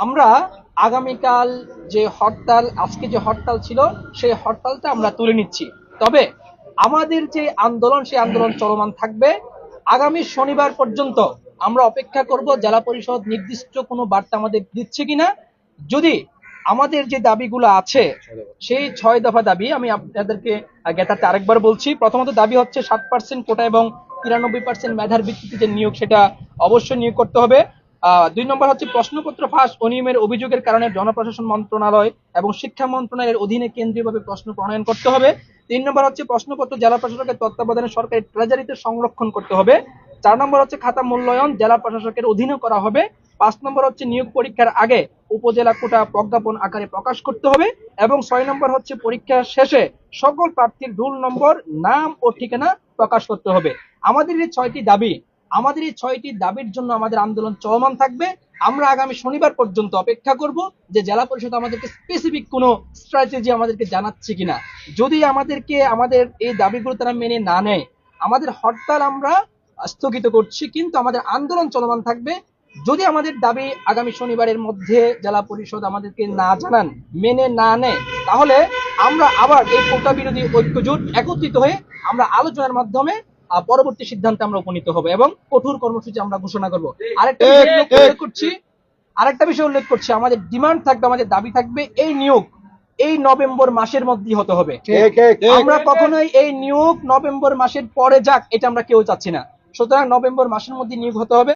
আমরা আগামীকাল যে হরতাল, আজকে যে হরতাল ছিল, সেই হরতালটা আমরা তুলে নিচ্ছি। তবে আমাদের যে আন্দোলন, সেই আন্দোলন চলমান থাকবে। আগামী শনিবার পর্যন্ত আমরা অপেক্ষা করব, জেলা পরিষদ নির্দিষ্ট কোনো বার্তা আমাদের দিচ্ছে কিনা। যদি আমাদের যে দাবিগুলো আছে, সেই ছয় দফা দাবি আমি আপনাদেরকে জ্ঞাতার্থে আরেকবার বলছি। প্রথমত দাবি হচ্ছে সাত পার্সেন্ট কোটা এবং তিরানব্বই পার্সেন্ট মেধার ভিত্তিতে যে নিয়োগ, সেটা অবশ্যই নিয়োগ করতে হবে। দুই নম্বর হচ্ছে প্রশ্নপত্র ফাঁস অনিয়মের অভিযোগের কারণে জনপ্রশাসন মন্ত্রণালয় এবং শিক্ষা মন্ত্রণালয়ের অধীনে কেন্দ্রীয়ভাবে প্রশ্ন প্রণয়ন করতে হবে। তিন নম্বর হচ্ছে প্রশ্নপত্র জেলা প্রশাসকের তত্ত্বাবধানে সরকারি ট্রেজারিতে সংরক্ষণ করতে হবে। চার নম্বর হচ্ছে খাতা মূল্যায়ন জেলা প্রশাসকের অধীনে করা হবে। পাঁচ নম্বর হচ্ছে নিয়োগ পরীক্ষার আগে উপজেলা কোটা প্রজ্ঞাপন আকারে প্রকাশ করতে হবে এবং ছয় নম্বর হচ্ছে পরীক্ষা শেষে সকল প্রার্থীর রুল নম্বর, নাম ও ঠিকানা প্রকাশ করতে হবে। আমাদের এই ছয়টি দাবি আমাদের এই ছয়টি দাবির জন্য আমাদের আন্দোলন চলমান থাকবে। আমরা আগামী শনিবার পর্যন্ত অপেক্ষা করব যে জেলা পরিষদ আমাদেরকে স্পেসিফিক কোনো স্ট্র্যাটেজি আমাদেরকে জানাচ্ছে কিনা। যদি আমাদেরকে আমাদের এই দাবিগুলো তারা মেনে না নেয়, আমাদের হরতাল আমরা স্থগিত করছি, কিন্তু আমাদের আন্দোলন চলমান থাকবে। যদি আমাদের দাবি আগামী শনিবারের মধ্যে জেলা পরিষদ আমাদেরকে না জানান, মেনে না নেয়, তাহলে আমরা আবার এই কোটা বিরোধী ঐক্যজোট একত্রিত হয়ে আমরা আলোচনার মাধ্যমে পরবর্তী সিদ্ধান্তে আমরা উপনীত হব এবং কঠোর কর্মসূচি আমরা ঘোষণা করব। আরেকটা বিষয় উল্লেখ করছি আরেকটা বিষয় উল্লেখ করছি আমাদের ডিমান্ড থাকবে আমাদের দাবি থাকবে এই নিয়োগ এই নভেম্বর মাসের মধ্যেই হতে হবে। আমরা কখনোই এই নিয়োগ নভেম্বর মাসের পরে যাক এটা আমরা কেউ চাচ্ছি না। সুতরাং নভেম্বর মাসের মধ্যে নিয়োগ হতে হবে।